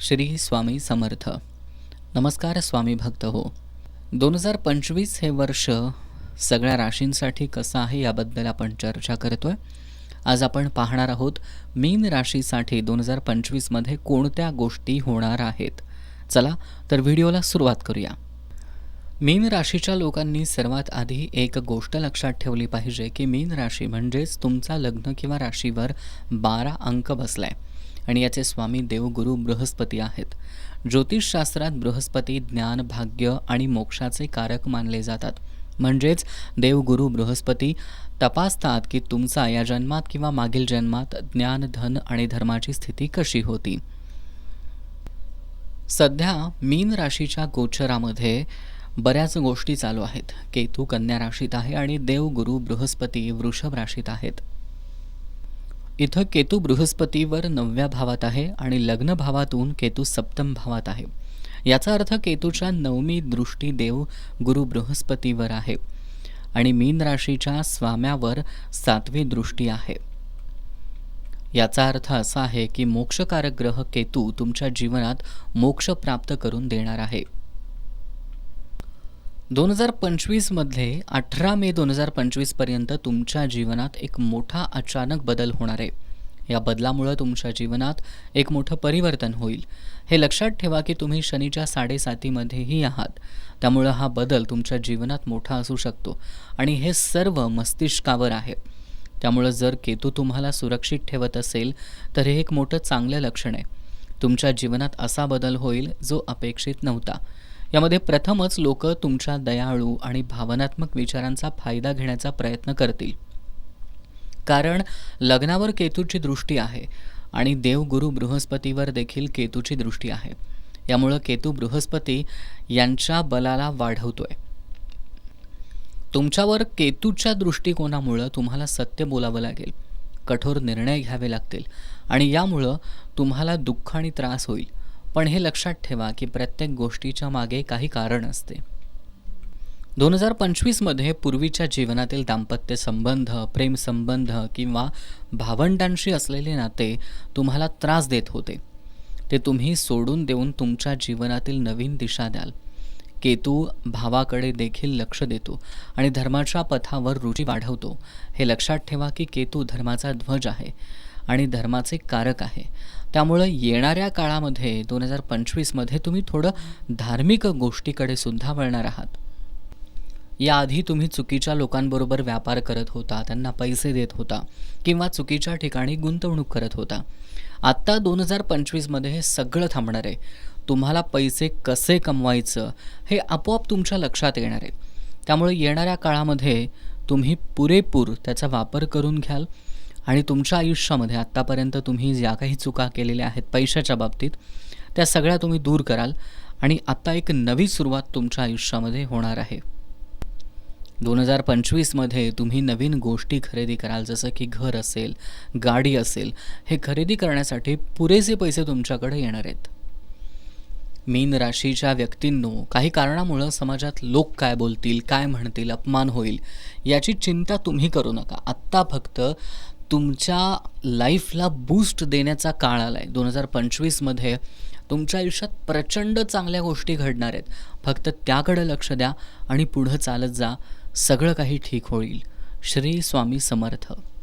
श्री स्वामी समर्थ. नमस्कार स्वामी भक्त हो. दोन हजार पंचवीस हे वर्ष सगळ्या राशींसाठी कसं आहे याबद्दल आपण चर्चा करतोय. आज आपण पाहणार आहोत मीन राशीसाठी दोन हजार पंचवीसमध्ये कोणत्या गोष्टी होणार आहेत. चला तर व्हिडिओला सुरुवात करूया. मीन राशीच्या लोकांनी सर्वात आधी एक गोष्ट लक्षात ठेवली पाहिजे की मीन राशी म्हणजेच तुमचा लग्न किंवा राशीवर बारा अंक बसलाय. आणि याचे स्वामी देवगुरु बृहस्पती आहेत. ज्योतिषशास्त्रात बृहस्पती ज्ञान भाग्य आणि मोक्षाचे कारक मानले जातात. म्हणजेच देवगुरु बृहस्पती तपासतात की तुमचा या जन्मात किंवा मागील जन्मात ज्ञान धन आणि धर्माची स्थिती कशी होती. सध्या मीन राशीच्या गोचरामध्ये बऱ्याच गोष्टी चालू आहेत. केतू कन्या राशीत आहे आणि देवगुरु बृहस्पती वृषभ राशीत आहेत. इथं केतू बृहस्पतीवर नवव्या भावात आहे आणि लग्न भावातून केतू सप्तम भावात आहे. याचा अर्थ केतूच्या नवमी दृष्टी देव गुरु बृहस्पतीवर आहे आणि मीन राशीच्या स्वाम्यावर सातवी दृष्टी आहे. याचा अर्थ असा आहे की मोक्षकारक ग्रह केतू तुमच्या जीवनात मोक्ष प्राप्त करून देणार आहे. दोन हजार पंचवीसमध्ये अठरा मे दोन हजार पंचवीसपर्यंत तुमच्या जीवनात एक मोठा अचानक बदल होणार आहे. या बदलामुळं तुमच्या जीवनात एक मोठं परिवर्तन होईल. हे लक्षात ठेवा की तुम्ही शनीच्या साडेसातीमध्येही आहात. त्यामुळं हा बदल तुमच्या जीवनात मोठा असू शकतो आणि हे सर्व मस्तिष्कावर आहे. त्यामुळं जर केतू तुम्हाला सुरक्षित ठेवत असेल तर हे एक मोठं चांगलं लक्षण आहे. तुमच्या जीवनात असा बदल होईल जो अपेक्षित नव्हता. यामध्ये प्रथमच लोक तुमच्या दयाळू आणि भावनात्मक विचारांचा फायदा घेण्याचा प्रयत्न करतील. कारण लग्नावर केतूची दृष्टी आहे आणि देवगुरु बृहस्पतीवर देखील केतूची दृष्टी आहे. यामुळं केतू बृहस्पती यांच्या बलाला वाढवतोय. तुमच्यावर केतूच्या दृष्टिकोनामुळं तुम्हाला सत्य बोलावं लागेल. कठोर निर्णय घ्यावे लागतील आणि यामुळं तुम्हाला दुःख आणि त्रास होईल. पण हे लक्षात ठेवा की प्रत्येक गोष्टीच्या मागे काही कारण असते. दोन हजार पंचवीसमध्ये पूर्वीच्या जीवनातील दाम्पत्य संबंध प्रेमसंबंध किंवा भावंडांशी असलेले नाते तुम्हाला त्रास देत होते. ते तुम्ही सोडून देऊन तुमच्या जीवनातील नवीन दिशा द्याल. केतू भावाकडे देखील लक्ष देतो आणि धर्माच्या पथावर रुची वाढवतो. हे लक्षात ठेवा की केतू धर्माचा ध्वज आहे. आणि धर्माचे कारक आहे. त्यामुळं येणाऱ्या काळामध्ये दोन हजार पंचवीसमध्ये तुम्ही थोडं धार्मिक गोष्टीकडे सुद्धा वळणार आहात. याआधी तुम्ही चुकीच्या लोकांबरोबर व्यापार करत होता त्यांना पैसे देत होता किंवा चुकीच्या ठिकाणी गुंतवणूक करत होता. आत्ता दोन हजार पंचवीसमध्ये हे सगळं थांबणार आहे. तुम्हाला पैसे कसे कमवायचं हे आपोआप तुमच्या लक्षात येणार आहे. त्यामुळे येणाऱ्या काळामध्ये तुम्ही पुरेपूर त्याचा वापर करून घ्याल. आणि तुमच्या आयुष्यामध्ये आत्तापर्यंत तुम्ही ज्या काही चुका केलेल्या आहेत पैशाच्या बाबतीत त्या सगळ्या तुम्ही दूर कराल आणि आत्ता एक नवी सुरुवात तुमच्या आयुष्यामध्ये होणार आहे. दोन हजार पंचवीसमध्ये तुम्ही नवीन गोष्टी खरेदी कराल जसं की घर असेल गाडी असेल हे खरेदी करण्यासाठी पुरेसे पैसे तुमच्याकडे येणार आहेत. मीन राशीच्या व्यक्तींनो काही कारणामुळं समाजात लोक काय बोलतील काय म्हणतील अपमान होईल याची चिंता तुम्ही करू नका. आत्ता फक्त तुमच्या लाईफला बूस्ट देण्याचा काळ आला आहे दोन हजार पंचवीसमध्ये तुमच्या आयुष्यात प्रचंड चांगल्या गोष्टी घडणार आहेत. फक्त त्याकडे लक्ष द्या आणि पुढं चालत जा. सगळं काही ठीक होईल. श्री स्वामी समर्थ.